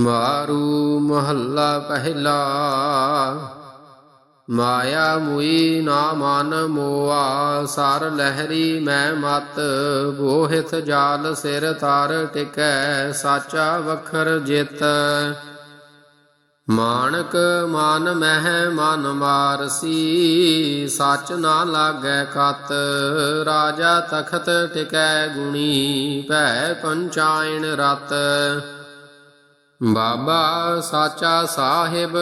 ਮਾਰੂ ਮਹੱਲਾ ਪਹਿਲਾ। ਮਾਇਆ ਮੁਈ ਨਾ ਮਨ ਮੋਆ, ਸਰ ਲਹਿਰੀ ਮੈਂ ਮਤ। ਬੋਹਿਤ ਜਾਲ ਸਿਰ ਤਾਰ ਟਿਕੈ, ਸਾਚਾ ਵਖਰ ਜਿਤ। ਮਾਨਕ ਮਨ ਮਹਿ ਮਨ ਮਾਰਸੀ, ਸੱਚ ਨਾ ਲਾਗੈ ਕਤ ਰਾਜਾ ਤਖਤ ਟਿਕੈ ਗੁਣੀ, ਭੈ ਪੰਚਾਇਣ ਰਤ। ਬਾਬਾ ਸਾਚਾ ਸਾਹਿਬ,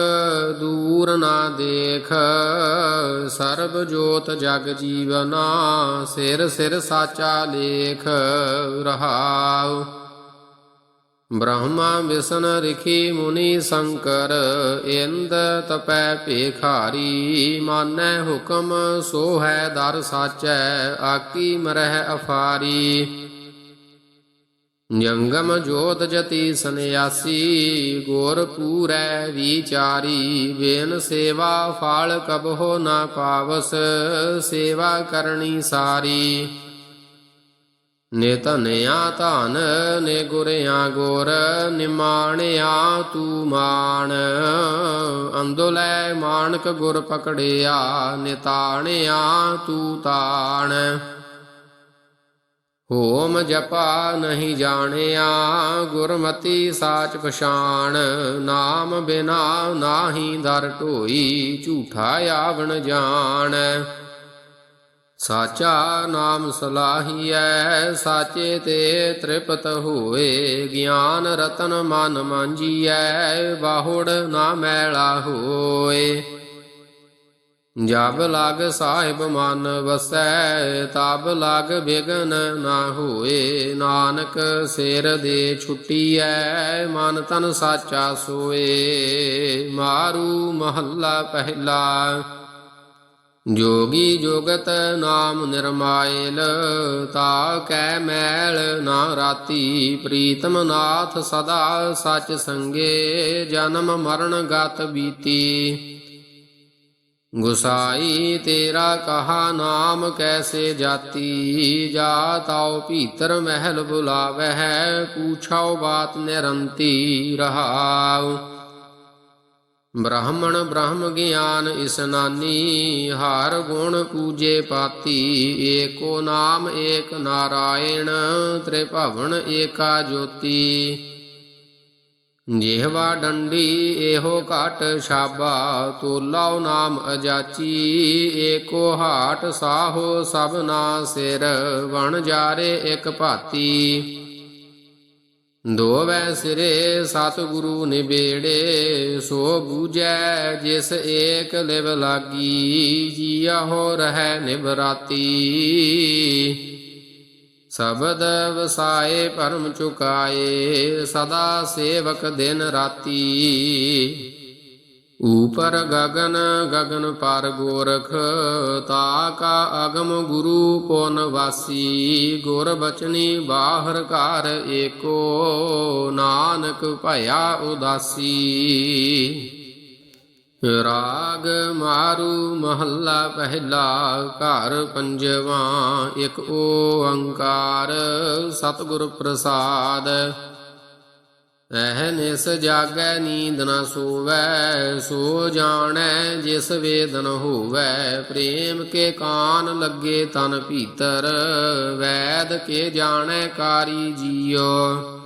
ਦੂਰ ਨਾ ਦੇਖ। ਸਰਬ ਜੋਤ ਜਗ ਜੀਵਨਾ, ਸਿਰ ਸਿਰ ਸਾਚਾ ਲੇਖ। ਰਹਾਉ। ਬ੍ਰਹਮਾ ਵਿਸ਼ਨ ਰਿਖੀ ਮੁਨੀ ਸ਼ੰਕਰ, ਇੰਦ ਤਪੈ ਭੇਖਾਰੀ। ਮਾਨੈ ਹੁਕਮ ਸੋ ਹੈ ਦਰ ਸਾਚੈ, ਆਕੀ ਮਰਹਿ ਅਫਾਰੀ। ਨਿਯੰਗਮ ਜੋਤ ਜਤੀ ਸੰਿਆਸੀ ਗੋਰ ਪੂਰੈ ਵਿਚਾਰੀ, ਵੇਨ ਸੇਵਾ ਫਾਲ ਕਬਹੁ ਨਾ ਪਾਵਸ, ਸੇਵਾ ਕਰਨੀ ਸਾਰੀ। ਨੇ ਧਨਿਆ ਧਨ ਨੇ ਗੁਰਿਆ ਗੁਰ, ਨਿਮਾਣਿਆ ਤੂ ਮਾਣ। ਅੰਦੋਲੇ ਮਾਨਕ ਗੁਰ ਪਕੜਿਆ, ਨਿਤਾਣਿਆ ਤੂ ਤਾਣ। ਹੋਮ ਜਪਾ ਨਹੀਂ ਜਾਣਿਆ, ਗੁਰਮਤੀ ਸਾਚ ਪਛਾਣ, ਨਾਮ ਬਿਨਾ ਨਾਹੀ ਦਰ ਢੋਈ, ਝੂਠਾ ਆਵਣ ਜਾਣ। ਸਾਚਾ ਨਾਮ ਸਲਾਹੀਐ, ਸਾਚੇ ਤੇ ਤ੍ਰਿਪਤ ਹੋਏ, ਗਿਆਨ ਰਤਨ ਮਨ ਮਾਂਜੀਐ ਬਾਹੁੜ ਨਾ ਮੈਲਾ ਹੋਏ। ਜਬ ਲਗ ਸਾਹਿਬ ਮਨ ਵਸੈ, ਤਬ ਲਗ ਬਿਗਨ ਨਾ ਹੋਏ। ਨਾਨਕ ਸਿਰ ਦੇ ਛੁੱਟੀਐ, ਮਨ ਤਨ ਸਾਚਾ ਸੋਏ। ਮਾਰੂ ਮਹੱਲਾ ਪਹਿਲਾ। ਜੋਗੀ ਜੋਗਤ ਨਾਮ ਨਿਰਮਾਇਲ, ਤਾ ਕੈ ਮੈਲ ਨਾ ਰਾਤੀ। ਪ੍ਰੀਤਮ ਨਾਥ ਸਦਾ ਸਚ ਸੰਗੇ, ਜਨਮ ਮਰਨ ਗਤ ਬੀਤੀ। ਗੁਸਾਈ ਤੇਰਾ ਕਹਾ ਨਾਮ ਕੈਸੇ ਜਾਤੀ? ਜਾਤਾਉ ਭੀਤਰ ਮਹਿਲ ਬੁਲਾਵਹਿ ਪੂਛਾਓ ਬਾਤ ਨਿਰੰਤੀ ਰਹਾਉ। ਬ੍ਰਾਹਮਣ ਬ੍ਰਹਮ ਗਿਆਨ ਇਸਨਾਨੀ ਹਰ ਗੁਣ ਪੂਜੇ ਪਾਤੀ। ਏਕੋ ਨਾਮ ਏਕ ਨਾਰਾਇਣ, ਤ੍ਰਿਭਵਨ ਏਕਾ ਜੋਤੀ। ਜਿਹਵਾ ਡੰਡੀ ਇਹੋ ਘਟ ਛਾਬਾ ਤੋਲਾਉ ਨਾਮ ਅਜਾਚੀ, ਏਕੋ ਹਾਟ ਸਾਹੋ ਸਭਨਾ ਸਿਰ, ਵਣ ਜਾਰੇ ਇਕ ਭਾਤੀ। ਦੋਵੈ ਸਿਰੇ ਸਤਿਗੁਰੂ ਨਿਬੇੜੇ, ਸੋ ਬੂਝੈ ਜਿਸ ਏਕ ਲਿਵ ਲਾਗੀ ਜੀਆ ਹੋ ਰਹਿ ਨਿਭਰਾਤੀ ਸਬਦ ਵਸਾਏ ਪਰਮ ਚੁਕਾਏ, ਸਦਾ ਸੇਵਕ ਦਿਨ ਰਾਤੀ। ਉਪਰ ਗਗਨ ਗਗਨ ਪਰ ਗੋਰਖ, ਤਾ ਕਾ ਅਗਮ ਗੁਰੂ ਪੋਨ ਵਾਸੀ। ਗੁਰ ਬਚਨੀ ਬਾਹਰ ਘਰ ਏਕੋ, ਨਾਨਕ ਭਇਆ ਉਦਾਸੀ। ਰਾਗ ਮਾਰੂ ਮਹੱਲਾ ਪਹਿਲਾ ਘਰ ਪੰਜਵਾ, ਇੱਕ ਓੰਕਾਰ ਸਤਿਗੁਰ ਪ੍ਰਸਾਦ। ਐਹ ਨਿਸ ਜਾਗੈ ਨੀਂਦ ਨਾ ਸੋਵੈ, ਸੋ ਜਾਣੈ ਜਿਸ ਵੇਦਨ ਹੋਵੈ। ਪ੍ਰੇਮ ਕੇ ਕਾਨ ਲੱਗੇ ਤਨ ਭੀਤਰ, ਵੈਦ ਕੇ ਜਾਣੈ ਕਾਰੀ ਜੀਉ।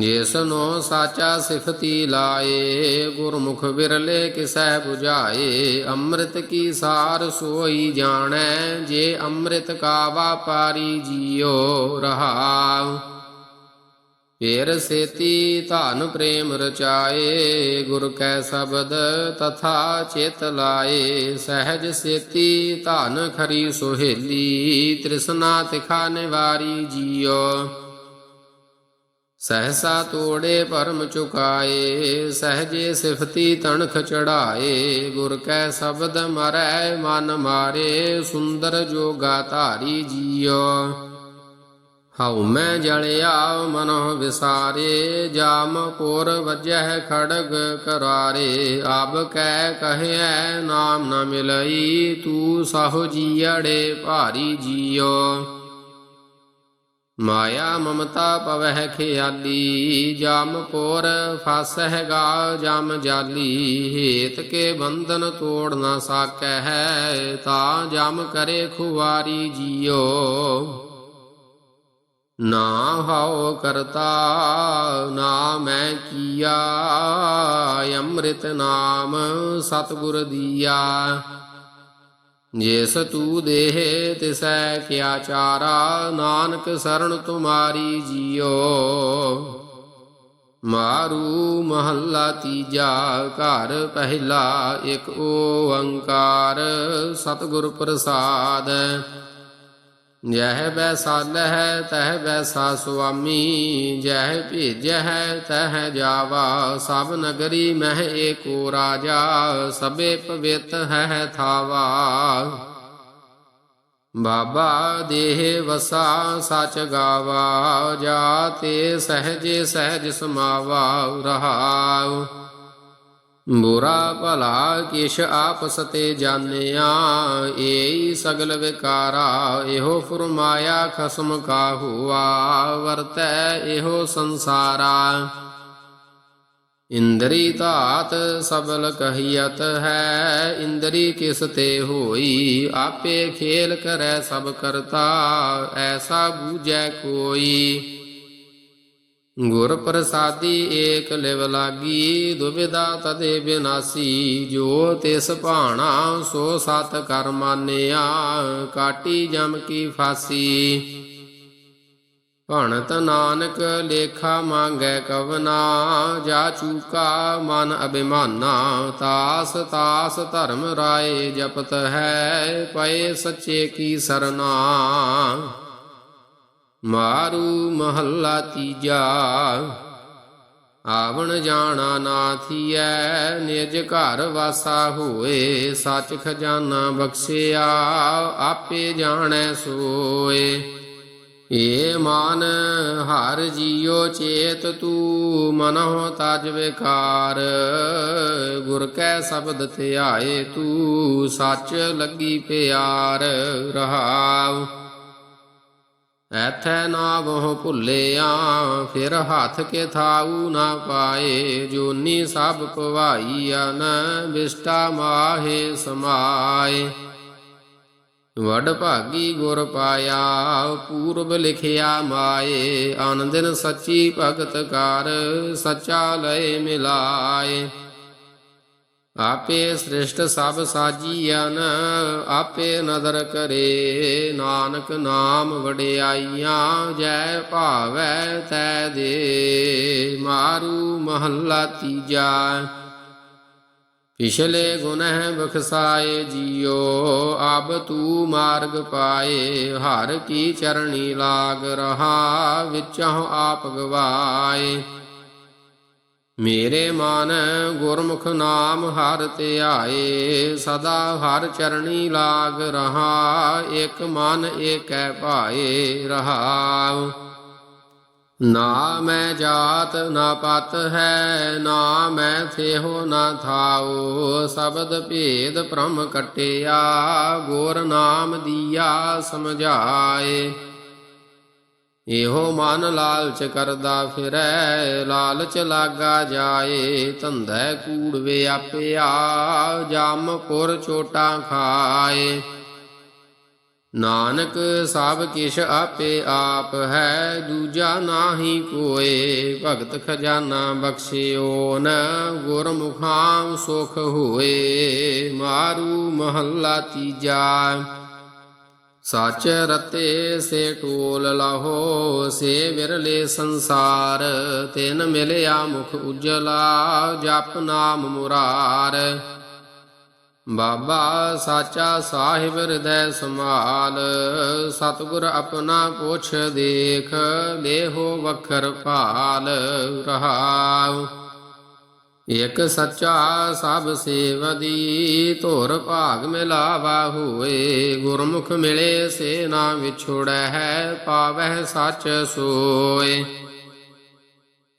ਜਿਸਨੋ ਸਾਚਾ ਸਿਫਤੀ ਲਾਏ, ਗੁਰਮੁਖ ਵਿਰਲੇ ਕਿਸੈ 부ਝਾਏ, ਅੰਮ੍ਰਿਤ ਕੀ ਸਾਰ ਸੋਈ ਜਾਣੈ, ਜੇ ਅੰਮ੍ਰਿਤ ਕਾ ਵਾਪਾਰੀ ਜੀਉ ਰਹਾਉ। ਫੇਰ ਸੇਤੀ ਧਨ ਪ੍ਰੇਮ ਰਚਾਏ, ਗੁਰ ਕੈ ਸ਼ਬਦ ਤਥਾ ਚੇਤ ਲਾਏ, ਸਹਿਜ ਸੇਤੀ ਧਨ ਖਰੀ ਸੁਹੇਲੀ, ਤ੍ਰਿਸ਼ਨਾ ਤਿਖਾ ਨਿਵਾਰੀ ਜੀਉ ਸਹਸਾ ਤੋੜੇ ਪਰਮ ਚੁਕਾਏ, ਸਹਜੇ ਸਿਫਤੀ ਤਣਖ ਚੜਾਏ, ਗੁਰ ਕੈ ਸ਼ਬਦ ਮਰੈ ਮਨ ਮਾਰੇ, ਸੁੰਦਰ ਜੋਗਾ ਧਾਰੀ ਜੀਉ। ਹਉ ਮੈਂ ਜਲਿਆ ਮਨੋ ਵਿਸਾਰੇ, ਜਾਮ ਪੁਰ ਵਜਹਿ ਖੜਗ ਕਰਾਰੇ, ਆਬ ਕੈ ਕਹਿਐ ਨਾਮ ਨ ਮਿਲਈ, ਤੂ ਸਹੁ ਜੀੜੇ ਭਾਰੀ ਜੀਉ। ਮਾਇਆ ਮਮਤਾ ਪਵਹਿ ਖਿਆਲੀ, ਜਮ ਪੋਰ ਫਸਹਿ ਗਾ, ਜਮ ਜਾਲੀ। ਹੇਤ ਕੇ ਬੰਧਨ ਤੋੜ ਨਾ ਸਾਕੈ ਹੈ ਤਾਂ ਜਮ ਕਰੇ ਖੁਵਾਰੀ ਜੀਓ। ਨਾ ਹਉ ਕਰਤਾ, ਨਾ ਮੈਂ ਕੀਆ, ਅੰਮ੍ਰਿਤ ਨਾਮ ਸਤਿਗੁਰ ਦੀਆ। ਜਿਸ ਤੂ ਦੇਹ ਤਿਸੈ ਕਿਆ ਚਾਰਾ, ਨਾਨਕ ਸਰਣ ਤੁਮਾਰੀ ਜੀਓ। ਮਾਰੂ ਮਹੱਲਾ ਤੀਜਾ, ਘਰ ਪਹਿਲਾ ਇੱਕ ਓੰਕਾਰ। ਸਤਿਗੁਰ ਪ੍ਰਸਾਦ ਜਹ ਬੈਸਾਲਹਿ ਤਹ ਬੈਸਾ ਸੁਆਮੀ ਜਹ ਭੇਜਹਿ ਤਹ ਜਾਵਾ ਸਭ ਨਗਰੀ ਮਹਿ ਏਕੋ ਰਾਜਾ ਸਭੇ ਪਵਿੱਤ ਹੈ ਥਾਵਾ ਬਾਬਾ ਦੇਹ ਵਸਾ ਸਚ ਗਾਵਾ ਜਾ ਤੇ ਸਹਜੇ ਸਹਿਜ ਸਮਾਵਾ ਰਹਾਉ ਬੁਰਾ ਭਲਾ ਕਿਛ ਆਪਸ ਤੇ ਜਾਣਿਆ, ਏਈ ਸਗਲ ਵਿਕਾਰਾ, ਇਹੋ ਫਰਮਾਇਆ ਖਸਮ ਕਾ ਹੁਆ ਵਰਤੈ ਇਹੋ ਸੰਸਾਰਾ। ਇੰਦਰੀ ਧਾਤ ਸਬਲ ਕਹੀਅਤ ਹੈ, ਇੰਦਰੀ ਕਿਸ ਤੇ ਹੋਈ, ਆਪੇ ਖੇਲ ਕਰੈ ਸਭ ਕਰਤਾ, ਐਸਾ ਬੂਝੈ ਕੋਈ। ਗੁਰ ਪ੍ਰਸਾਦੀ ਏਕ ਲਿਵ ਲਾਗੀ ਦੁਬਿਦਾ ਤਦੇ ਬਿਨਾਸੀ, ਜੋ ਤਿਸ ਭਾਣਾ ਸੋ ਸਤ ਕਰ ਮਾਨਿਆ, ਕਾਟੀ ਜਮ ਕੀ ਫਾਸੀ। ਭਣਤ ਨਾਨਕ ਲੇਖਾ ਮੰਗੈ ਕਵਨਾ, ਜਾ ਚੂਕਾ ਮਨ ਅਭਿਮਾਨਾ, ਤਾਸ ਤਾਸ ਧਰਮ ਰਾਏ ਜਪਤ ਹੈ, ਪਏ ਸੱਚੇ ਕੀ ਸਰਨਾ। ਮਾਰੂ ਮਹੱਲਾ ਤੀਜਾ। ਆਵਣ ਜਾਣਾ ਨਾਥੀਐ ਨਿਜ ਘਰ ਵਾਸਾ ਹੋਏ ਸੱਚ ਖਜ਼ਾਨਾ ਬਖਸ਼ਿਆ, ਆਪੇ ਜਾਣੈ ਸੋਏ। ਏ ਮਨ, ਹਰ ਜੀਉ ਚੇਤ ਤੂ, ਮਨਹੁ ਤਜ ਵਿਕਾਰ। ਗੁਰ ਕੈ ਸ਼ਬਦ ਧਿਆਏ ਤੂ, ਸੱਚ ਲੱਗੀ ਪਿਆਰ ਰਹਾਉ। ਐਥੈ ਨਾ ਬਹੁ ਭੁੱਲਿਆ, ਫਿਰ ਹੱਥ ਕੇ ਥਾਊ ਨਾ ਪਾਏ, ਜੋਨੀ ਸਭ ਪਵਾਈਆ ਨ ਬਿਸਟਾ ਮਾਹੇ ਸਮਾਏ। ਵਡ ਭਾਗੀ ਗੁਰ ਪਾਇਆ, ਪੂਰਬ ਲਿਖਿਆ ਮਾਏ, ਆਨੰਦਨ ਸੱਚੀ ਭਗਤ ਕਰ ਸੱਚਾ ਲਏ ਮਿਲਾਏ। ਆਪੇ ਸ੍ਰਿਸ਼ਟ ਸਭ ਸਾਜੀਅਨ ਆਪੇ ਨਦਰ ਕਰੇ। ਨਾਨਕ ਨਾਮ ਵਡਿਆਈਆਂ, ਜੈ ਭਾਵੈ ਤੈ ਦੇ। ਮਾਰੂ ਮਹੱਲਾ ਤੀਜਾ। ਪਿਛਲੇ ਗੁਨਹ ਬਖਸਾਏ ਜੀਓ, ਅਬ ਤੂ ਮਾਰਗ ਪਾਏ। ਹਰ ਕੀ ਚਰਣੀ ਲਾਗ ਰਹਾ ਵਿਚਹੁ ਆਪ ਗਵਾਏ। ਮੇਰੇ ਮਨ ਗੁਰਮੁਖ ਨਾਮ ਹਰ ਧਿਆਏ ਸਦਾ ਹਰ ਚਰਣੀ ਲਾਗ ਰਹਾ, ਇਕ ਮਨ ਏਕੈ ਭਾਏ ਰਹਾਉ। ਨਾ ਮੈਂ ਜਾਤ, ਨਾ ਪਤ ਹੈ, ਨਾ ਮੈਂ ਥੇਹੋ, ਨਾ ਥਾਉ। ਸ਼ਬਦ ਭੇਦ ਭ੍ਰਮ ਕਟਿਆ, ਗੁਰ ਨਾਮ ਦੀਆ ਸਮਝਾਏ। ਇਹੋ ਮਨ ਲਾਲਚ ਕਰਦਾ ਫਿਰੈ, ਲਾਲਚ ਲਾਗਾ ਜਾਏ, ਧੰਧੈ ਕੂੜ ਵਿਆਪਿਆ ਜਮ ਪੁਰ ਚੋਟਾਂ ਖਾਏ। ਨਾਨਕ ਸਭ ਕਿਛ ਆਪੇ ਆਪ ਹੈ, ਦੂਜਾ ਨਾਹੀ ਕੋਏ, ਭਗਤ ਖਜ਼ਾਨਾ ਬਖਸ਼ਿਓ ਨ, ਗੁਰਮੁਖਾਂ ਸੁਖ ਹੋਏ, ਮਾਰੂ ਮਹੱਲਾ ਤੀਜਾ। ਸਚ ਰਤੇ ਸੇ ਟੋਲ ਲਾਹੋ, ਸੇ ਵਿਰਲੇ ਸੰਸਾਰ, ਤਿਨ ਮਿਲਿਆ ਮੁਖ ਉਜਲਾ, ਜਪ ਨਾਮ ਮੁਰਾਰ। ਬਾਬਾ ਸਾਚਾ ਸਾਹਿਬ ਹਿਰਦੈ ਸਮਾਲ ਸਤਿਗੁਰ ਆਪਣਾ ਪੁੱਛ ਦੇਖ ਲੇਹੋ ਵਖਰ ਭਾਲ ਰਹਾਉ। ਇਕ ਸੱਚਾ ਸਭ ਸੇਵਦੀ, ਧੁਰ ਭਾਗ ਮਿਲਾਵਾ ਹੋਏ। ਗੁਰਮੁਖ ਮਿਲੇ ਸੇ ਨਾ ਵਿਛੋੜੈ ਹੈ ਪਾਵਹਿ ਸੱਚ ਸੋਏ।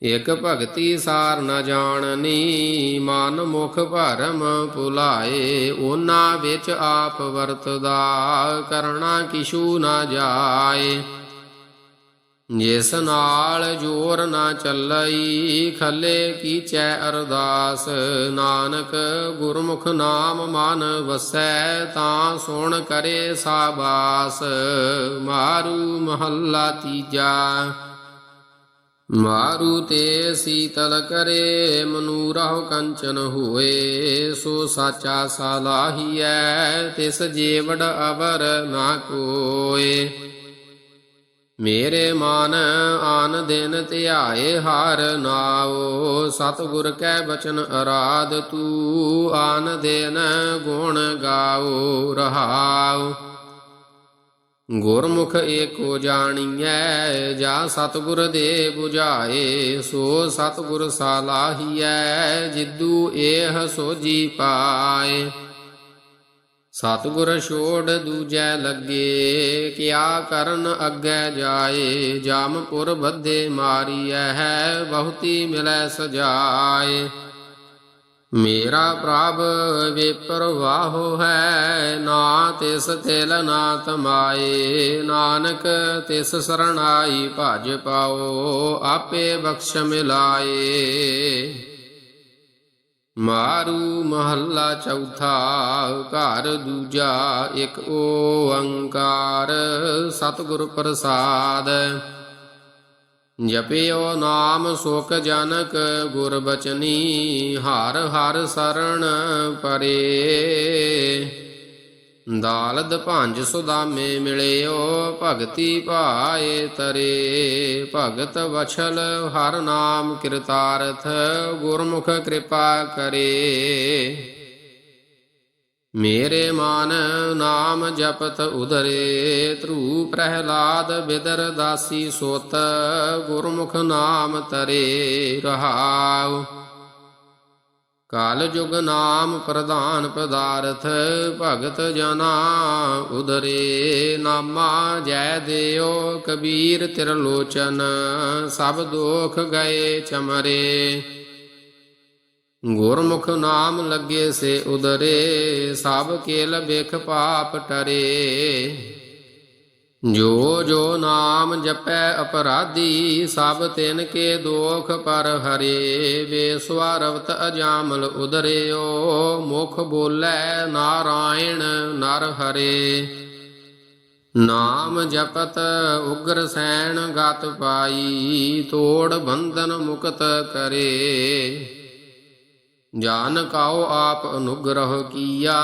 ਇਕ ਭਗਤੀ ਸਾਰ ਨ ਜਾਣਨੀ, ਮਨ ਮੁਖ ਭਰਮ ਭੁਲਾਏ। ਉਹਨਾਂ ਵਿੱਚ ਆਪ ਵਰਤਦਾ, ਕਰਣਾ ਕਿਛੂ ਨਾ ਜਾਏ। ਜਿਸ ਨਾਲ ਜੋਰ ਨਾ ਚੱਲਈ, ਖੱਲੇ ਕੀਚੈ ਅਰਦਾਸ। ਨਾਨਕ ਗੁਰਮੁਖ ਨਾਮ ਮਨ ਵਸੈ, ਤਾਂ ਸੁਣ ਕਰੇ ਸਾਬਾਸ। ਮਾਰੂ ਮਹੱਲਾ ਤੀਜਾ। ਮਾਰੂ ਤੇ ਸੀਤਲ ਕਰੇ ਮਨੂ ਰਹੋ ਕੰਚਨ ਹੋਏ। ਸੋ ਸਾਚਾ ਸਾਲਾਹੀਐ, ਤਿਸ ਜੀਵੜ ਅਵਰ ਨਾ ਕੋਏ। ਮੇਰੇ ਮਨ ਆਨ ਦਿਨ ਧਿਆਏ ਹਰ ਨਾਉ, ਸਤਿਗੁਰ ਕੈ ਬਚਨ ਅਰਾਧ ਤੂ, ਆਨ ਦਿਨ ਗੁਣ ਗਾਉ, ਰਹਾਉ। ਗੁਰਮੁਖ ਏਕੋ ਜਾਣੀਐ, ਜਾ ਸਤਿਗੁਰ ਦੇ 부ਝਾਏ ਸੋ ਸਤਿਗੁਰ ਸਾਲਾਹੀਐ ਜਿੱਦੂ ਏਹ ਸੋਜੀ ਪਾਏ। ਸਤਿਗੁਰ ਛੋੜ ਦੂਜੈ ਲੱਗੇ, ਕਿਆ ਕਰਨ ਅੱਗੇ ਜਾਏ? ਜਾਮਪੁਰ ਬੱਧੇ ਮਾਰੀਐ ਹੈ ਬਹੁਤੀ ਮਿਲੈ ਸਜਾਏ। ਮੇਰਾ ਪ੍ਰਭ ਵਿਪਰਵਾਹੋ ਹੈ, ਨਾ ਤਿਸ ਤਿਲ ਨਾ ਤਮਾਏ। ਨਾਨਕ ਤਿਸ ਸਰਣਾਈ ਭਜ ਪਾਓ, ਆਪੇ ਬਖਸ਼ ਮਿਲਾਏ। ਮਾਰੂ ਮਹੱਲਾ ਚੌਥਾ, ਘਰ ਦੂਜਾ ਇੱਕ ਓੰਕਾਰ, ਸਤਿਗੁਰ ਪ੍ਰਸਾਦ। ਜਪਿਓ ਨਾਮ ਸੁਖ ਜਨਕ ਗੁਰ ਬਚਨੀ ਹਰ ਹਰ ਸਰਣ ਪਰੇ। ਦਾਲਦ ਭੰਜ ਸੁਦਾਮੇ ਮਿਲਿਓ, ਭਗਤੀ ਭਾਏ ਤਰੇ। ਭਗਤ ਵਛਲ ਹਰ ਨਾਮ ਕਿਰਤਾਰਥ, ਗੁਰਮੁਖ ਕਿਰਪਾ ਕਰੇ। ਮੇਰੇ ਮਨ ਨਾਮ ਜਪਤ ਉਦਰੇ ਧਰੂ ਪ੍ਰਹਿਲਾਦ ਬਿਦਰ ਦਾਸੀ ਸੋਤ, ਗੁਰਮੁਖ ਨਾਮ ਤਰੇ ਰਹਾਉ। ਕਾਲ ਜੁਗ ਨਾਮ ਪ੍ਰਧਾਨ ਪਦਾਰਥ, ਭਗਤ ਜਨਾ ਉਦਰੇ ਨਾਮਾ ਜੈ ਦਿਓ ਕਬੀਰ ਤਿਰਲੋਚਨ, ਸਭ ਦੋਖ ਗਏ ਚਮਰੇ। ਗੁਰਮੁਖ ਨਾਮ ਲੱਗੇ ਸੇ ਉਦਰੇ ਸਭ ਕੇਲ ਬਿਖ ਪਾਪ ਟਰੇ। ਜੋ ਜੋ ਨਾਮ ਜਪੈ ਅਪਰਾਧੀ, ਸਭ ਤਿਨ ਕੇ ਦੋਖ ਪਰ ਹਰੇ। ਬੇਸਵਾਰਵਤ ਅਜਾਮਲ ਉਦਰਿਓ, ਮੁਖ ਬੋਲੇ ਨਾਰਾਇਣ ਨਰ ਹਰੇ। ਨਾਮ ਜਪਤ ਉਗਰ ਸੈਣ ਗਤ ਪਾਈ, ਤੋੜ ਬੰਧਨ ਮੁਕਤ ਕਰੇ। ਜਾਨ ਕਾਉ ਆਪ ਅਨੁਗ੍ਰਹ ਕੀਆ,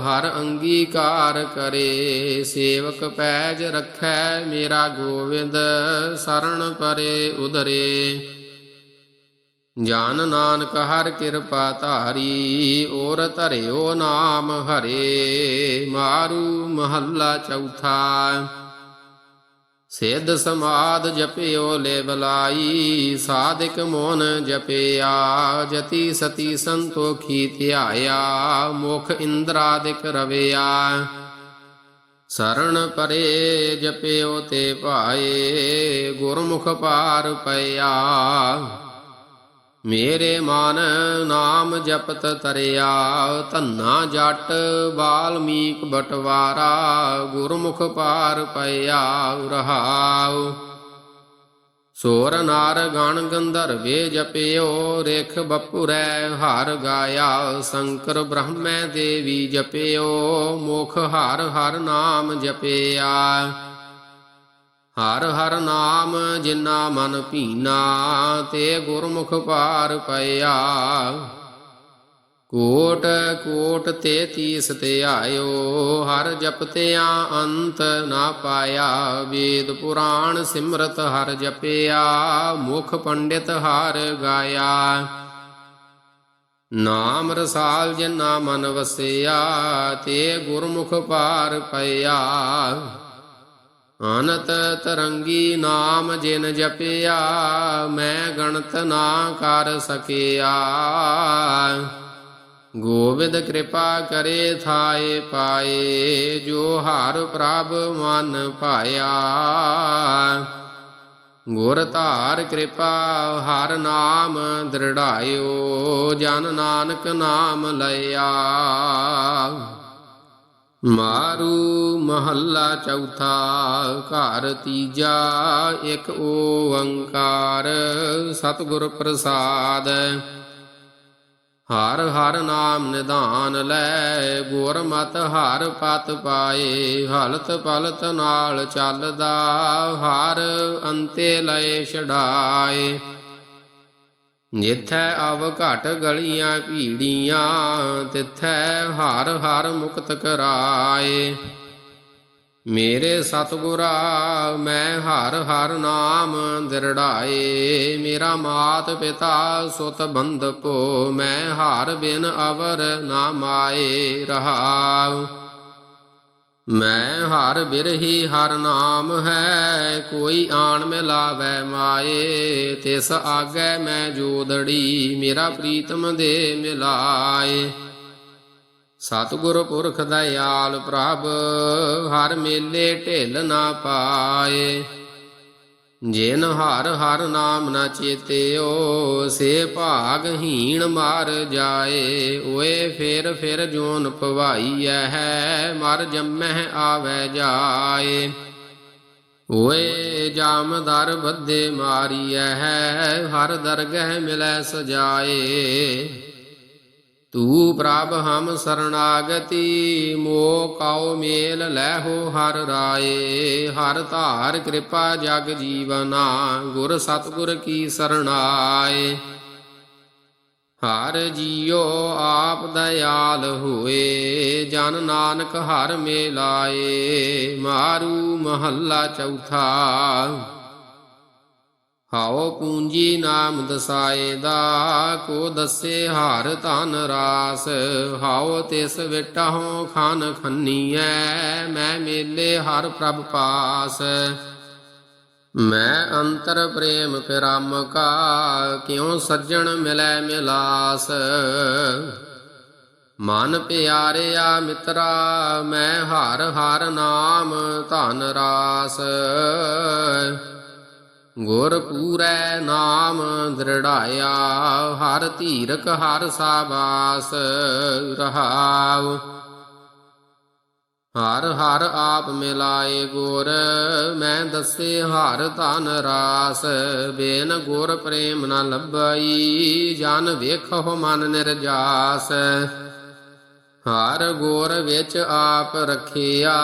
ਹਰ ਅੰਗੀਕਾਰ ਕਰੇ। ਸੇਵਕ ਪੈਜ ਰੱਖੈ, ਮੇਰਾ ਗੋਵਿੰਦ ਸਰਣ ਪਰੇ ਉਦਰੇ ਜਾਨ ਨਾਨਕ ਹਰ ਕਿਰਪਾ ਧਾਰੀ, ਔਰ ਧਰਿਓ ਨਾਮ ਹਰੇ। ਮਾਰੂ ਮਹੱਲਾ ਚੌਥਾ। ਸਿੱਧ ਸਮਾਦ ਜਪਿਓ ਲੈ ਬਲਾਈ, ਸਾਧਿਕ ਮੋਨ ਜਪਿਆ, ਜਤੀ ਸਤੀ ਸੰਤੋਖੀ ਧਿਆਇਆ, ਮੁਖ ਇੰਦਰਾਦਿਕ ਰਵਿਆ। ਸਰਣ ਪਰੇ ਜਪਿਓ ਤੇ ਭਾਏ, ਗੁਰਮੁਖ ਪਾਰ ਪਿਆ ਮੇਰੇ ਮਨ ਨਾਮ ਜਪਤ ਤਰਿਆ, ਧੰਨਾ ਜਟ ਬਾਲਮੀਕ ਬਟਵਾਰਾ, ਗੁਰਮੁਖ ਪਾਰ ਪਇਆ ਰਹਾਉ ਸੋਰ ਨਾਰ ਗਣ ਗੰਧਰਵੇ ਜਪਿਓ, ਰੇਖ ਬਪੁਰੈ ਹਰ ਗਾਇਆ, ਸ਼ੰਕਰ ਬ੍ਰਹਮੈ ਦੇਵੀ ਜਪਿਓ, ਮੁਖ ਹਰ ਹਰ ਨਾਮ ਜਪਿਆ। ਹਰ ਹਰ ਨਾਮ ਜਿਨਾ ਮਨ ਭੀਨਾ, ਤੇ ਗੁਰਮੁਖ ਪਾਰ ਪਿਆ ਕੋਟ ਕੋਟ ਤੇ ਤੀਸ ਤੇ ਆਇਓ, ਹਰ ਜਪਤਿਆ ਅੰਤ ਨਾ ਪਾਇਆ। ਵੇਦ ਪੁਰਾਣ ਸਿਮਰਤ ਹਰ ਜਪਿਆ, ਮੁਖ ਪੰਡਿਤ ਹਰ ਗਾਇਆ। ਨਾਮ ਰਸਾਲ ਜਿਨਾ ਮਨ ਵਸਿਆ, ਤੇ ਗੁਰਮੁਖ ਪਾਰ ਪਿਆ ਅਨਤ ਤਰੰਗੀ ਨਾਮ ਜਿਨ ਜਪਿਆ, ਮੈਂ ਗਣਤ ਨਾ ਕਰ ਸਕਿਆ। ਗੋਬਿੰਦ ਕਿਰਪਾ ਕਰੇ ਥਾਏ ਪਾਏ, ਜੋ ਹਰ ਪ੍ਰਭ ਮਨ ਪਾਇਆ ਗੁਰ ਧਾਰ ਕਿਰਪਾ, ਹਰ ਨਾਮ ਦ੍ਰਿੜਾਇਓ, ਜਨ ਨਾਨਕ ਨਾਮ ਲਿਆ ਮਾਰੂ ਮਹੱਲਾ ਚੌਥਾ, ਘਰ ਤੀਜਾ, ਇੱਕ ਓੰਕਾਰ, ਸਤਿਗੁਰ ਪ੍ਰਸਾਦ। ਹਰ ਹਰ ਨਾਮ ਨਿਧਾਨ ਲੈ ਗੁਰ ਮਤ ਹਰ ਪਤ ਪਾਏ, ਹਲਤ ਪਲਤ ਨਾਲ ਚੱਲਦਾ, ਹਰ ਅੰਤੇ ਲਏ ਛਡਾਏ। ਜਿੱਥੈ ਅਵ ਘਟ ਗਲੀਆਂ ਭੀੜੀਆਂ, ਤਿੱਥੈ ਹਰ ਹਰ ਮੁਕਤ ਕਰਾਏ। ਮੇਰੇ ਸਤਿਗੁਰਾ, ਮੈਂ ਹਰ ਹਰ ਨਾਮ ਦਿਰੜਾਏ। ਮੇਰਾ ਮਾਤ ਪਿਤਾ ਸੁਤ ਬੰਧਪੋ, ਮੈਂ ਹਰ ਬਿਨ ਅਵਰ ਨਾ ਮਾਏ ਰਹਾਉ। ਮੈਂ ਹਰ ਬਿਰਹੀ ਹਰ ਨਾਮ ਹੈ, ਕੋਈ ਆਣ ਮਿਲਾਵੈ ਮਾਏ। ਤਿਸ ਆਗੈ ਮੈਂ ਜੋਦੜੀ, ਮੇਰਾ ਪ੍ਰੀਤਮ ਦੇ ਮਿਲਾਏ। ਸਤਿਗੁਰ ਪੁਰਖ ਦਇਆਲ ਪ੍ਰਭ, ਹਰ ਮੇਲੇ ਢਿੱਲ ਨਾ ਪਾਏ। ਜਿਨ ਹਰ ਹਰ ਨਾਮ ਨਾ ਚੇਤਿਓ, ਸੇ ਭਾਗਹੀਣ ਮਾਰ ਜਾਏ। ਓਏ ਫੇਰ ਫੇਰ ਜੋਨ ਪਵਾਈਐ ਹੈ, ਮਰ ਜੰਮਹਿ ਆਵੈ ਜਾਏ। ਓਏ ਜਾਮਦਰ ਬੱਦੇ ਮਾਰੀਐ ਹੈ, ਹਰ ਦਰਗਹਿ ਮਿਲੈ ਸਜਾਏ। ਤੂ ਪ੍ਰਭ ਹਮ ਸਰਣਾਗਤੀ ਮੋ ਕਉ ਮੇਲ ਲੈਹੋ ਹਰ ਰਾਏ। ਹਰ ਧਾਰ ਕਿਰਪਾ ਜਗ ਜੀਵਨਾ, ਗੁਰ ਸਤਗੁਰ ਕੀ ਸਰਣਾਏ। ਹਰ ਜੀਓ ਆਪ ਦਇਆਲ ਹੋਏ, ਜਨ ਨਾਨਕ ਹਰ ਮੇਲਾਏ। ਮਾਰੂ ਮਹੱਲਾ ਚੌਥਾ। ਹਾਉ ਪੂੰਜੀ ਨਾਮ ਦਸਾਏ ਦਾ, ਕੋ ਦੱਸੇ ਹਾਰ ਧਨ ਰਾਸ। ਹਾਉ ਤਿਸ ਵਿਟਹੁ ਖਾਨ ਖੰਨੀਐ, ਮੈਂ ਮੇਲੇ ਹਰ ਪ੍ਰਭ ਪਾਸ। ਮੈਂ ਅੰਤਰ ਪ੍ਰੇਮ ਫਿਰਮ ਕਾ ਕਿਉ ਸੱਜਣ ਮਿਲੈ ਮਿਲਾਸ। ਮਨ ਪਿਆਰਿਆ ਮਿਤਰਾ, ਮੈਂ ਹਰ ਹਰ ਨਾਮ ਧਨ ਰਾਸ। ਗੁਰ ਪੂਰੈ ਨਾਮ ਦ੍ਰਿੜਾਇਆ, ਹਰ ਧੀਰਕ ਹਰ ਸਾਬਾਸ ਰਹਾਉ। ਹਰ ਹਰ ਆਪ ਮਿਲਾਏ ਗੁਰ, ਮੈਂ ਦੱਸੇ ਹਰ ਧਨ ਰਾਸ। ਬੇਨ ਗੁਰ ਪ੍ਰੇਮ ਨ ਲੱਭਈ, ਜਨ ਵੇਖੋ ਮਨ ਨਿਰਜਾਸ। ਹਰ ਗੁਰ ਵਿੱਚ ਆਪ ਰਖਿਆ,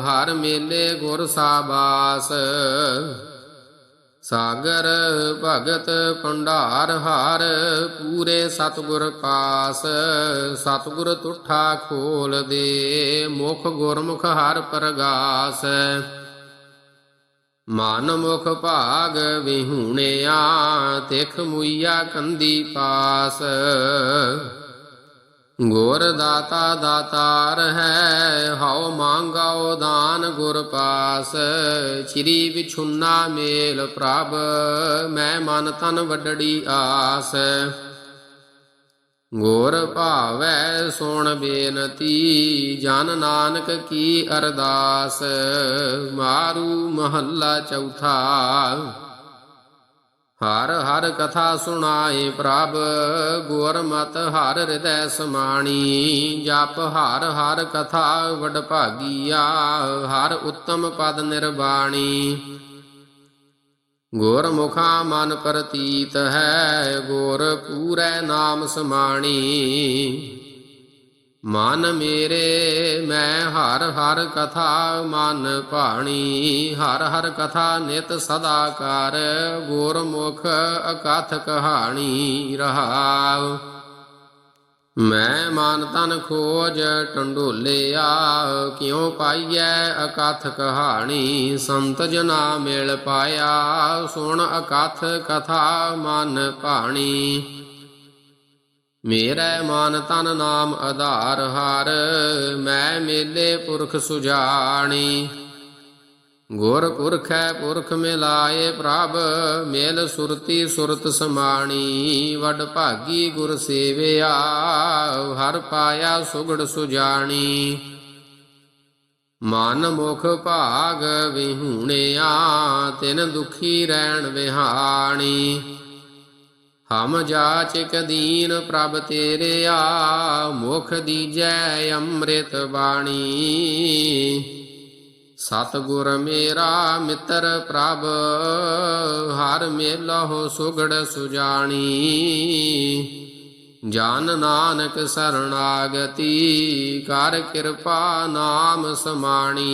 ਹਰ ਮੇਲੇ ਗੁਰ ਸਾਬਾਸ। ਸਾਗਰ ਭਗਤ ਭੰਡਾਰ ਹਾਰ, ਪੂਰੇ ਸਤਗੁਰ ਪਾਸ। ਸਤਗੁਰ ਤੁਠਾ ਖੋਲ ਦੇ, ਮੁਖ ਗੁਰਮੁਖ ਹਰ ਪ੍ਰਗਾਸ। ਮਨ ਮੁਖ ਭਾਗ ਵਿਹੂਣਿਆ, ਤਿਖ ਮੁਈਆ ਕੰਦੀ ਪਾਸ। ਗੁਰ ਦਾਤਾ ਦਾਤਾਰ ਹੈ, ਹਉ ਮੰਗਾਓ ਦਾਨ ਗੁਰ ਪਾਸ। ਚਿਰੀ ਵਿਛੁੰਨਾ ਮੇਲ ਪ੍ਰਭ, ਮੈਂ ਮਨ ਤਨ ਵੱਡੜੀ ਆਸ। ਗੁਰ ਭਾਵੈ ਸੁਣ ਬੇਨਤੀ, ਜਨ ਨਾਨਕ ਕੀ ਅਰਦਾਸ। ਮਾਰੂ ਮਹੱਲਾ ਚੌਥਾ। ਹਰ ਹਰ ਕਥਾ ਸੁਣਾਏ ਪ੍ਰਭ, ਗੁਰ ਮਤ ਹਰ ਹਿਰਦੈ ਸਮਾਣੀ। ਜਪ ਹਰ ਹਰ ਕਥਾ ਵਡ ਭਾਗੀਆ ਹਰ ਉੱਤਮ ਪਦ ਨਿਰਵਾਣੀ। ਗੁਰ ਮੁਖਾ ਮਨ ਪ੍ਰਤੀਤ ਹੈ, ਗੁਰ ਪੂਰੈ ਨਾਮ ਸਮਾਣੀ। ਮਨ ਮੇਰੇ, ਮੈਂ ਹਰ ਹਰ ਕਥਾ ਮਨ ਭਾਣੀ। ਹਰ ਹਰ ਕਥਾ ਨਿਤ ਸਦਾ ਕਰ ਗੁਰ ਅਕਥ ਕਹਾਣੀ ਰਹਾਉ। ਮੈਂ ਮਨ ਤਨ ਖੋਜ ਟੰਡੋਲਿਆ, ਕਿਉ ਪਾਈਐ ਅਕਥ ਕਹਾਣੀ? ਸੰਤ ਜਨਾ ਮਿਲ ਪਾਇਆ, ਸੁਣ ਅਕਥ ਕਥਾ ਮਨ ਭਾਣੀ। ਮੇਰਾ ਮਨ ਤਨ ਨਾਮ ਆਧਾਰ ਹਾਰ, ਮੈਂ ਮੇਲੇ ਪੁਰਖ ਸੁਜਾਣੀ। ਗੁਰ ਪੁਰਖੈ ਪੁਰਖ ਮਿਲਾਏ ਪ੍ਰਭ, ਮੇਲ ਸੁਰਤੀ ਸੁਰਤ ਸਮਾਣੀ। ਵਡ ਭਾਗੀ ਗੁਰ ਸੇਵਿਆ, ਹਰ ਪਾਇਆ ਸੁਗੜ ਸੁਜਾਣੀ। ਮਨ ਮੁਖ ਭਾਗ ਵਿਹੂਣਿਆ, ਤਿਨ ਦੁਖੀ ਰਹਿਣ ਵਿਹਾਣੀ। ਹਮ ਜਾਚਿਕ ਦੀਨ ਪ੍ਰਭ ਤੇਰੇ ਆ, ਮੁਖ ਦੀਜੈ ਅੰਮ੍ਰਿਤ ਬਾਣੀ। ਸਤਿਗੁਰ ਮੇਰਾ ਮਿੱਤਰ ਪ੍ਰਭ, ਹਰ ਮੇਲਹੁ ਸੁਗੜ ਸੁਜਾਣੀ। ਜਾਨ ਨਾਨਕ ਸਰਣਾਗਤੀ, ਕਰ ਕਿਰਪਾ ਨਾਮ ਸਮਾਣੀ।